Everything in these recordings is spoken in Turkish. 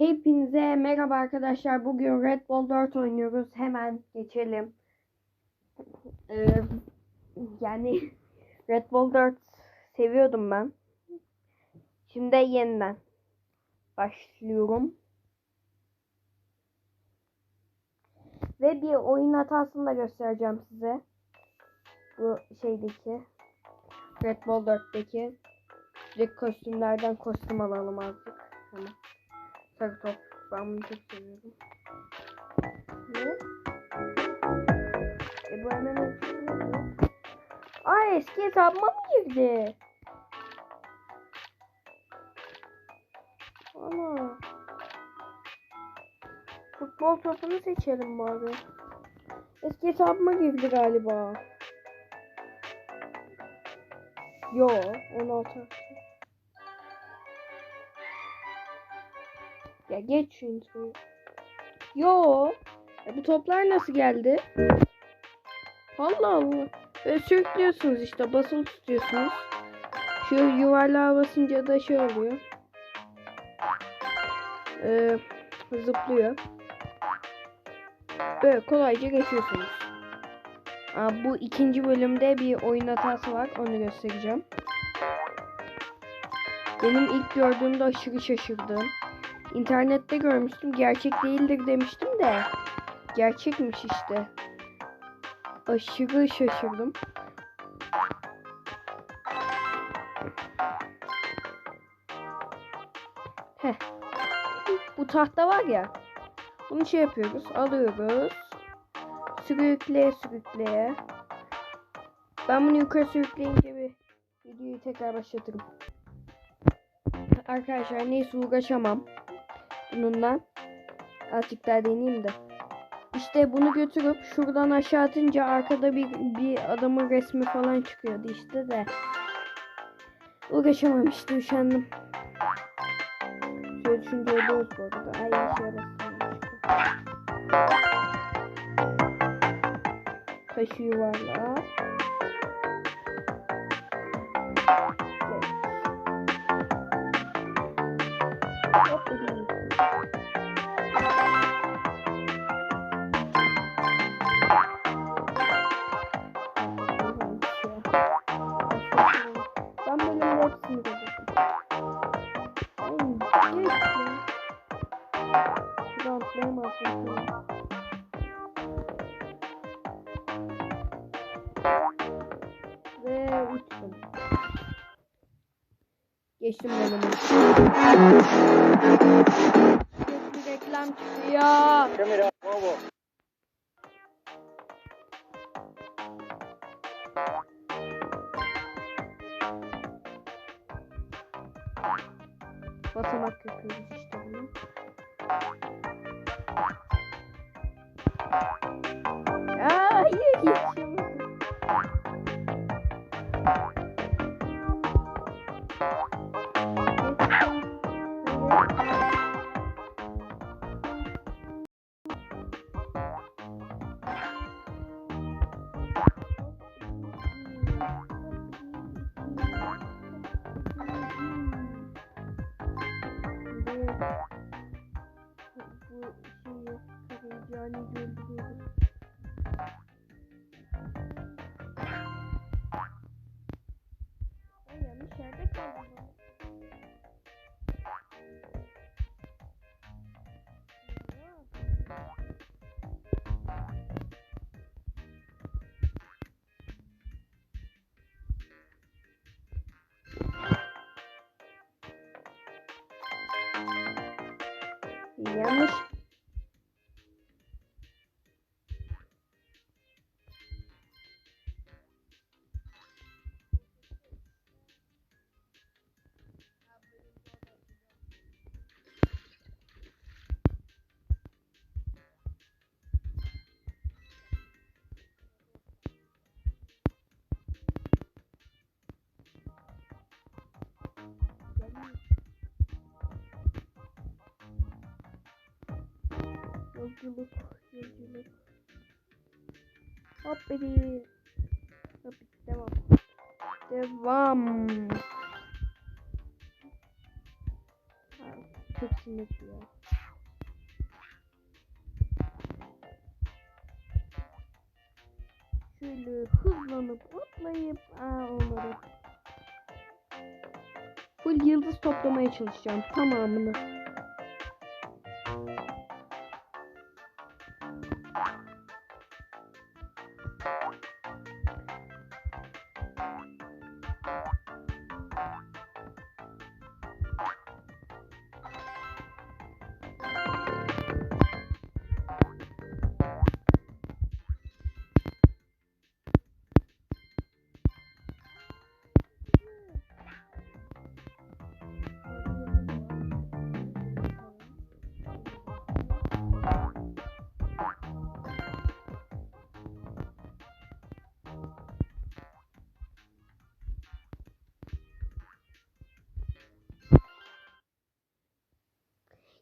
Hepinize merhaba arkadaşlar. Bugün Red Bull 4 oynuyoruz. Hemen geçelim. Ee, yani Red Bull 4 seviyordum ben. Şimdi yeniden başlıyorum. Ve bir oyun hatasını da göstereceğim size. Bu şeydeki Red Bull 4'teki direkt kostümlerden kostüm alalım azıcık. Hemen. Sarı top. Ben bunu çok seviyorum. Ne? E bu hemen. Aa eski hesabıma mı girdi? Ana. Futbol topunu seçelim bari. Eski hesabıma girdi galiba. Yo 16 Geç introyu. Yo. E bu toplar nasıl geldi? Allah Allah. Böyle sürüklüyorsunuz işte. Basılı tutuyorsunuz. Şu yuvarlığa basınca da şey oluyor. Ee, zıplıyor. Böyle kolayca geçiyorsunuz. Aa, bu ikinci bölümde bir oyun hatası var. Onu göstereceğim. Benim ilk gördüğümde aşırı şaşırdım. İnternette görmüştüm. Gerçek değildir demiştim de. Gerçekmiş işte. Aşırı şaşırdım. Heh. Bu tahta var ya. Bunu şey yapıyoruz. Alıyoruz. Sürükleye sürükleye. Ben bunu yukarı sürükleyince bir videoyu tekrar başlatırım. Arkadaşlar neyse uğraşamam bununla. Azıcık daha deneyeyim de. İşte bunu götürüp şuradan aşağı atınca arkada bir, bir adamın resmi falan çıkıyordu işte de. Uğraşamam işte üşendim. Şöyle düşünce ölüyoruz bu arada. Ay yarasın. Taşı yuvarla. Geçtim bölümü. Sürekli reklam çıkıyor. Cámara, bobo. Basamak yapıyoruz işte bunu. Aa, hayır geçiyorum. Karıncağını öldürüyoruz. Ay yanlış yerde kaldım. Yanlış. Yolculuk, yolculuk. Hop bedi. Hop devam. Devam. Ha. çok sinirli ya. Şöyle hızlanıp atlayıp aa olmadı. Full yıldız toplamaya çalışacağım tamamını.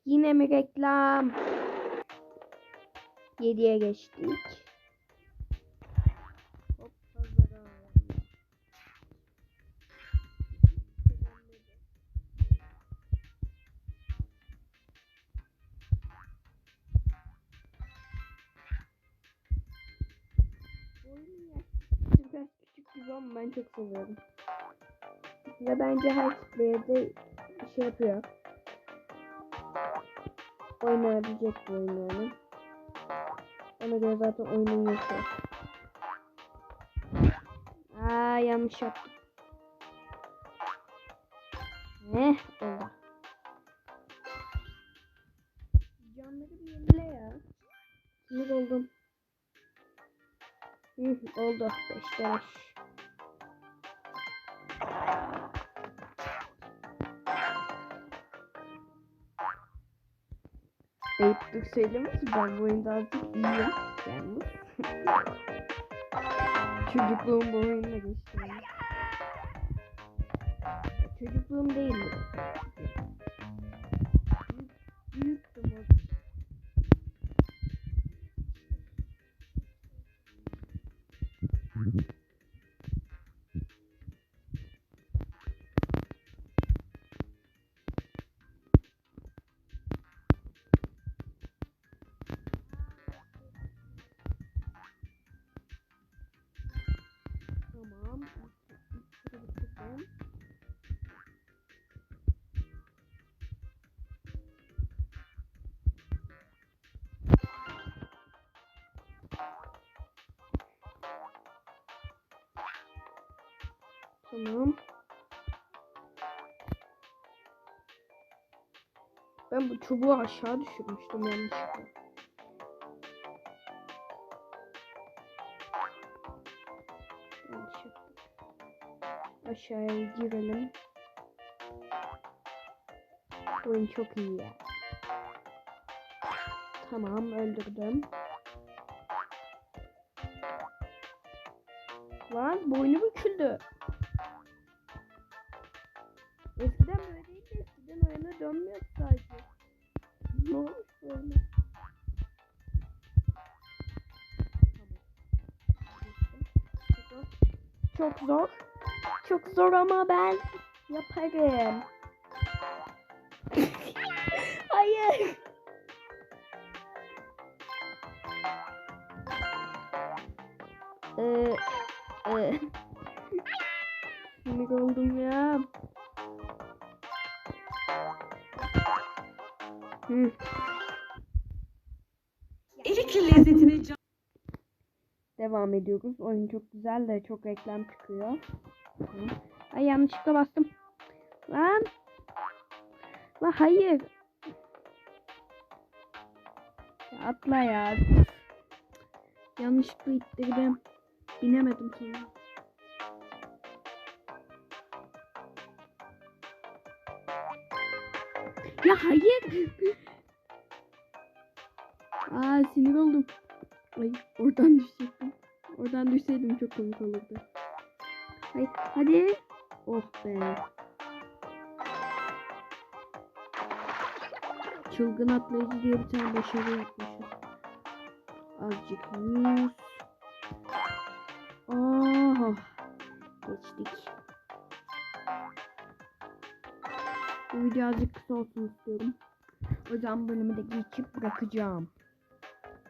Yine mi reklam? 7'ye geçtik. Biraz küçük ama ben çok seviyorum. Ve bence her spreyde şey yapıyor oynayabilecek bu oyunu yani. Ona göre zaten oyunun yoksa. Aa yanlış yaptım. Eh, ne? Oldu. Canları bir yenile ya. Sinir oldum. Hı, oldu. 5'te 5. söylemez ben bu oyunda artık iyiyim. Yani. Çocukluğum bu oyunda geçti. Çocukluğum değil. Tamam. Ben bu çubuğu aşağı düşürmüştüm yanlışlıkla. Yanlış yaptım. Aşağıya girelim. Oyun çok iyi ya. Tamam öldürdüm. Lan boynu büküldü. Eskiden böyle değildi. Eskiden oyuna dönmüyor sadece. Ne olmuş böyle? Tamam. Çok zor. Çok zor ama ben yaparım. Hayır. Ee, e. Sinir oldum ya. Hı. Erikli lezzetini can- Devam ediyoruz. Oyun çok güzel de çok reklam çıkıyor. Ay yanlışlıkla bastım. Lan. Lan hayır. Atla ya. Yanlışlıkla ittirdim. Binemedim sonra. Ya hayır. Aa sinir oldum. Ay oradan düşecektim. Oradan düşseydim çok komik olurdu. Hay hadi. Oh be. Çılgın atlayıcı diye bir tane başarı yapmışım. Azıcık yüz. Oh. Geçtik. Bu video azıcık kısa olsun istiyorum. O yüzden bölümü de geçip bırakacağım.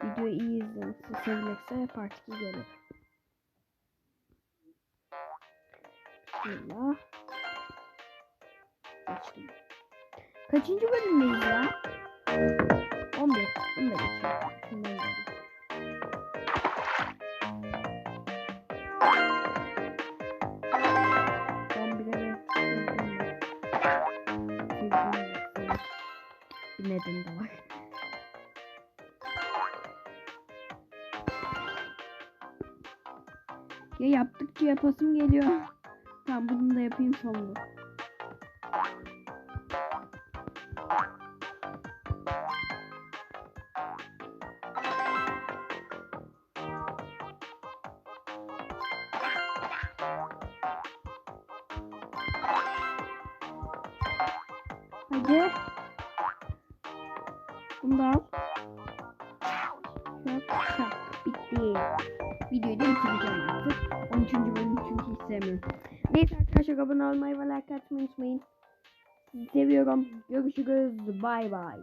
Videoyu iyi izleyin. Siz sevilirse part 2 gelir. Bismillah. Geçtim. Kaçıncı bölümdeyiz ya? 11. Bunu da geçiyorum. Şundan gidelim. Nedeni de var. Ya yaptıkça yapasım geliyor. Tamam bunu da yapayım sonra. Hadi. Şap şap. Bitti. Videoyu da bitireceğim artık. 13. bölüm çünkü hiç sevmiyorum. Neyse arkadaşlar abone olmayı ve like atmayı unutmayın. Seviyorum. Görüşürüz. Bay bay.